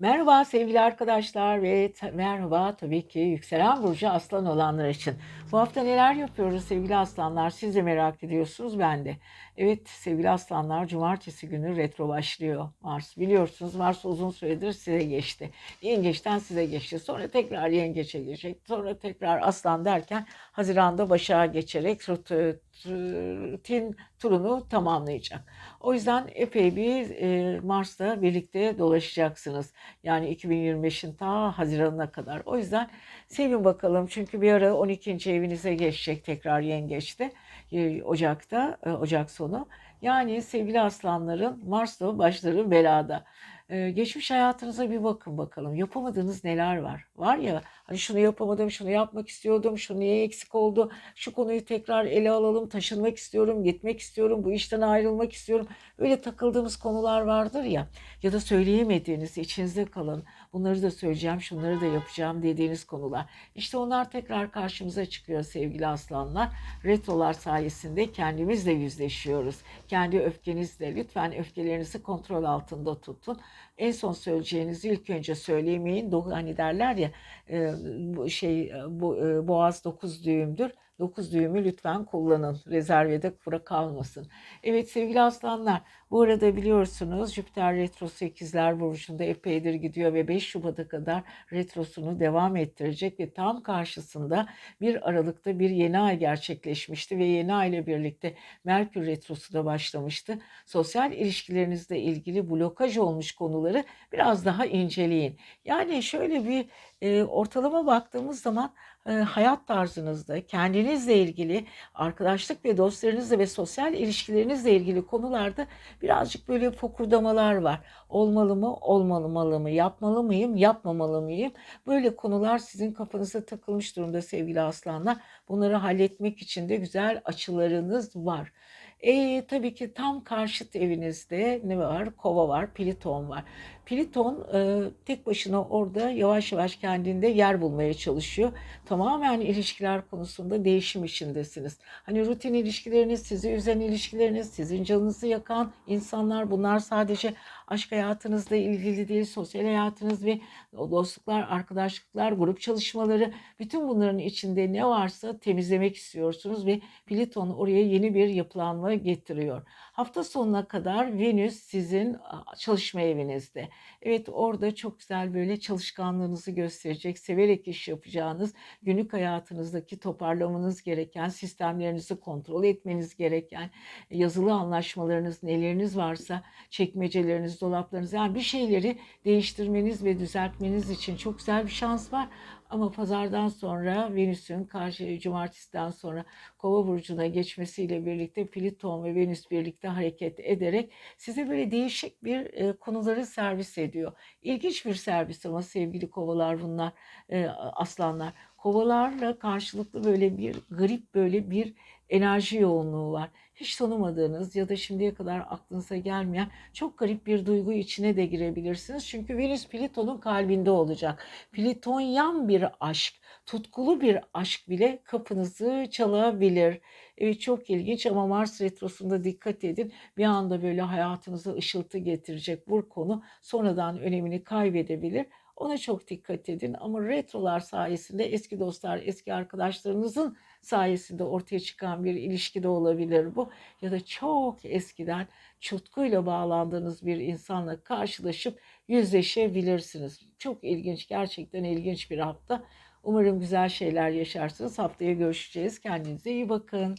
Merhaba sevgili arkadaşlar ve merhaba tabii ki yükselen burcu aslan olanlar için. Bu hafta neler yapıyoruz sevgili aslanlar? Siz de merak ediyorsunuz ben de. Evet sevgili aslanlar cumartesi günü retro başlıyor Mars. Biliyorsunuz Mars uzun süredir size geçti. Yengeçten size geçti. Sonra tekrar yengeçe geçecek. Sonra tekrar aslan derken Haziran'da başa geçerek rutin turunu tamamlayacak. O yüzden epey bir e, Mars'la birlikte dolaşacaksınız. Yani 2025'in ta Haziran'ına kadar. O yüzden sevin bakalım. Çünkü bir ara 12. evinize geçecek tekrar yengeçte. e, Ocak'ta, e, Ocak sonu. Yani sevgili aslanların Mars'la başları belada. Geçmiş hayatınıza bir bakın bakalım. Yapamadığınız neler var? Var ya hani şunu yapamadım, şunu yapmak istiyordum, şu niye eksik oldu, şu konuyu tekrar ele alalım, taşınmak istiyorum, gitmek istiyorum, bu işten ayrılmak istiyorum. Öyle takıldığımız konular vardır ya ya da söyleyemediğiniz, içinizde kalan, bunları da söyleyeceğim, şunları da yapacağım dediğiniz konular. İşte onlar tekrar karşımıza çıkıyor sevgili aslanlar. Retrolar sayesinde kendimizle yüzleşiyoruz. Kendi öfkenizle lütfen öfkelerinizi kontrol altında tutun. En son söyleyeceğinizi ilk önce söylemeyin. Hani derler ya şey bu boğaz dokuz düğümdür. Dokuz düğümü lütfen kullanın. Rezervede kura kalmasın. Evet sevgili aslanlar bu arada biliyorsunuz Jüpiter retrosu ikizler burcunda epeydir gidiyor ve 5 Şubat'a kadar retrosunu devam ettirecek ve tam karşısında 1 Aralık'ta bir yeni ay gerçekleşmişti ve yeni ay ile birlikte Merkür retrosu da başlamıştı. Sosyal ilişkilerinizle ilgili blokaj olmuş konuları biraz daha inceleyin. Yani şöyle bir e, ortalama baktığımız zaman hayat tarzınızda, kendinizle ilgili, arkadaşlık ve dostlarınızla ve sosyal ilişkilerinizle ilgili konularda birazcık böyle fokurdamalar var. Olmalı mı, olmamalı mı, yapmalı mıyım, yapmamalı mıyım? Böyle konular sizin kafanıza takılmış durumda sevgili aslanlar. Bunları halletmek için de güzel açılarınız var. E, tabii ki tam karşıt evinizde ne var? Kova var, Pliton var. Pliton e, tek başına orada yavaş yavaş kendinde yer bulmaya çalışıyor. Tamamen ilişkiler konusunda değişim içindesiniz. Hani rutin ilişkileriniz, sizi üzen ilişkileriniz, sizin canınızı yakan insanlar bunlar sadece aşk hayatınızla ilgili değil, sosyal hayatınız ve dostluklar, arkadaşlıklar, grup çalışmaları bütün bunların içinde ne varsa temizlemek istiyorsunuz ve Pliton oraya yeni bir yapılanma getiriyor. Hafta sonuna kadar Venüs sizin çalışma evinizde. Evet orada çok güzel böyle çalışkanlığınızı gösterecek, severek iş yapacağınız, günlük hayatınızdaki toparlamanız gereken, sistemlerinizi kontrol etmeniz gereken, yazılı anlaşmalarınız, neleriniz varsa, çekmeceleriniz, dolaplarınız yani bir şeyleri değiştirmeniz ve düzeltmeniz için çok güzel bir şans var. Ama pazardan sonra Venüs'ün karşı cumartesiden sonra Kova burcuna geçmesiyle birlikte Plüton ve Venüs birlikte hareket ederek size böyle değişik bir e, konuları servis ediyor. İlginç bir servis ama sevgili kovalar bunlar, e, aslanlar. Kovalarla karşılıklı böyle bir garip böyle bir enerji yoğunluğu var. Hiç tanımadığınız ya da şimdiye kadar aklınıza gelmeyen çok garip bir duygu içine de girebilirsiniz. Çünkü Venüs Plüton'un kalbinde olacak. Plütonyan bir aşk, tutkulu bir aşk bile kapınızı çalabilir. Evet çok ilginç ama Mars retrosunda dikkat edin. Bir anda böyle hayatınıza ışıltı getirecek bu konu sonradan önemini kaybedebilir. Ona çok dikkat edin ama retrolar sayesinde eski dostlar, eski arkadaşlarınızın sayesinde ortaya çıkan bir ilişki de olabilir bu. Ya da çok eskiden tutkuyla bağlandığınız bir insanla karşılaşıp yüzleşebilirsiniz. Çok ilginç, gerçekten ilginç bir hafta. Umarım güzel şeyler yaşarsınız. Haftaya görüşeceğiz. Kendinize iyi bakın.